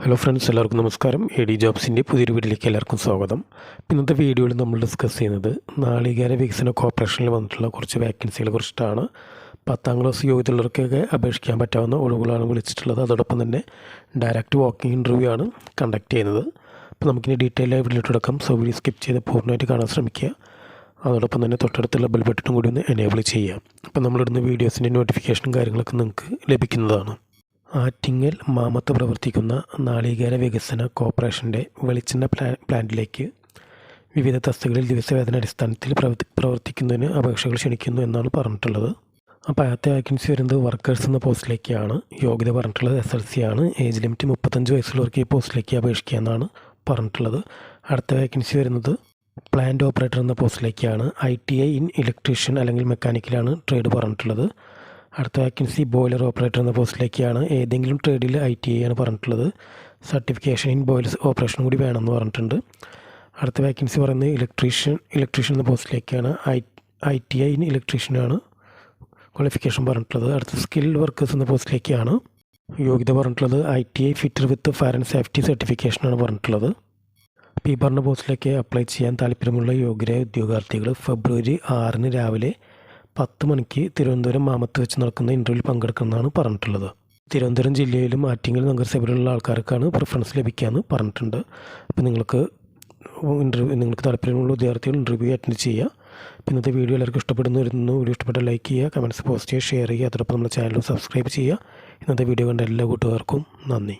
Hello friends എല്ലാവർക്കും നമസ്കാരം. A D ജോബ്സിന്റെ പുതിയൊരു വീട്ടിലേക്ക് എല്ലാവർക്കും സ്വാഗതം. ഇന്നത്തെ വീഡിയോയിൽ നമ്മൾ ഡിസ്കസ് ചെയ്യുന്നത് നാളികേര വികസന കോർപ്പറേഷനിൽ വന്നിട്ടുള്ള കുറച്ച് വേക്കൻസികളെ കുറിച്ചിട്ടാണ്. പത്താം ക്ലാസ് യോഗ്യതയുള്ളവർക്കൊക്കെ അപേക്ഷിക്കാൻ പറ്റാവുന്ന ഒഴിവുകളാണ് വിളിച്ചിട്ടുള്ളത്. അതോടൊപ്പം തന്നെ ഡയറക്റ്റ് വാക്കിംഗ് ഇന്റർവ്യൂ ആണ് കണ്ടക്ട് ചെയ്യുന്നത്. അപ്പോൾ നമുക്കിനി ഡീറ്റെയിൽ ആയി സൗകര്യം സോ വീഡിയോ സ്കിപ്പ് ചെയ്ത് പൂർണമായിട്ട് കാണാൻ ശ്രമിക്കുക. അതോടൊപ്പം തന്നെ തൊട്ടടുത്തുള്ള ബെൽ ബട്ടണും കൂടി ഒന്ന് എനേബിൾ ചെയ്യുക. അപ്പോൾ നമ്മളിടുന്ന വീഡിയോസിന്റെ നോട്ടിഫിക്കേഷനും കാര്യങ്ങളൊക്കെ നിങ്ങൾക്ക് ലഭിക്കുന്നതാണ്. ആറ്റിങ്ങൽ മാമത്ത് പ്രവർത്തിക്കുന്ന നാളികേര വികസന കോർപ്പറേഷന്റെ വെളിച്ചെണ്ണ പ്ലാ പ്ലാന്റിലേക്ക് വിവിധ തസ്തികളിൽ ദിവസവേതന അടിസ്ഥാനത്തിൽ പ്രവർത്തി പ്രവർത്തിക്കുന്നതിന് അപേക്ഷകൾ ക്ഷണിക്കുന്നു എന്നാണ് പറഞ്ഞിട്ടുള്ളത്. അപ്പോൾ ആദ്യത്തെ വാക്കൻസി വരുന്നത് വർക്കേഴ്സ് എന്ന പോസ്റ്റിലേക്കാണ്. യോഗ്യത പറഞ്ഞിട്ടുള്ളത് എസ് എൽ സി ആണ്. ഏജ് ലിമിറ്റ് മുപ്പത്തഞ്ച് വയസ്സുള്ളവർക്ക് ഈ പോസ്റ്റിലേക്ക് അപേക്ഷിക്കുക എന്നാണ് പറഞ്ഞിട്ടുള്ളത്. അടുത്ത വാക്കൻസി വരുന്നത് പ്ലാന്റ് ഓപ്പറേറ്റർ എന്ന പോസ്റ്റിലേക്കാണ്. I T I in electrician അല്ലെങ്കിൽ മെക്കാനിക്കലാണ് ട്രേഡ് പറഞ്ഞിട്ടുള്ളത്. അടുത്ത വാക്കൻസി ബോയിലർ ഓപ്പറേറ്റർ എന്ന പോസ്റ്റിലേക്കാണ് ഏതെങ്കിലും ട്രേഡിൽ ഐ ടി ആണ് പറഞ്ഞിട്ടുള്ളത്. സർട്ടിഫിക്കേഷൻ ഇൻ ബോയിലർ ഓപ്പറേഷനും കൂടി വേണമെന്ന് പറഞ്ഞിട്ടുണ്ട്. അടുത്ത വാക്കൻസി പറയുന്നത് ഇലക്ട്രീഷ്യൻ ഇലക്ട്രീഷ്യൻ എന്ന പോസ്റ്റിലേക്കാണ്. I I T I in ഇലക്ട്രീഷ്യനാണ് qualification പറഞ്ഞിട്ടുള്ളത്. അടുത്ത സ്കിൽ വർക്കേഴ്സ് എന്ന പോസ്റ്റിലേക്കാണ് യോഗ്യത പറഞ്ഞിട്ടുള്ളത്. I T I fitter with fire and safety സർട്ടിഫിക്കേഷനാണ് പറഞ്ഞിട്ടുള്ളത്. ഈ പറഞ്ഞ പോസ്റ്റിലേക്ക് അപ്ലൈ ചെയ്യാൻ താല്പര്യമുള്ള യോഗ്യരായ ഉദ്യോഗാർത്ഥികൾ ഫെബ്രുവരി ആറിന് രാവിലെ പത്ത് മണിക്ക് തിരുവനന്തപുരം മാമത്ത് വെച്ച് നടക്കുന്ന ഇന്റർവ്യൂവിൽ പങ്കെടുക്കുന്നതാണ് പറഞ്ഞിട്ടുള്ളത്. തിരുവനന്തപുരം ജില്ലയിലും ആറ്റിങ്ങൽ നഗരസഭയിലുള്ള ആൾക്കാർക്കാണ് പ്രിഫറൻസ് ലഭിക്കാമെന്ന് പറഞ്ഞിട്ടുണ്ട്. അപ്പോൾ നിങ്ങൾക്ക് ഇന്റർവ്യൂ നിങ്ങൾക്ക് താല്പര്യമുള്ള വിദ്യാർത്ഥികൾ ഇന്റർവ്യൂ അറ്റൻഡ് ചെയ്യുക. ഇന്നത്തെ വീഡിയോ എല്ലാവർക്കും ഇഷ്ടപ്പെടുന്നു വരുന്നു. വീഡിയോ ഇഷ്ടപ്പെട്ട ലൈക്ക് ചെയ്യുക കമന്റ്സ് പോസ്റ്റ് ചെയ്യുക ഷെയർ ചെയ്യുക. അതോടൊപ്പം നമ്മുടെ ചാനൽ സബ്സ്ക്രൈബ് ചെയ്യുക. ഇന്നത്തെ വീഡിയോ കണ്ട എല്ലാ കൂട്ടുകാർക്കും നന്ദി.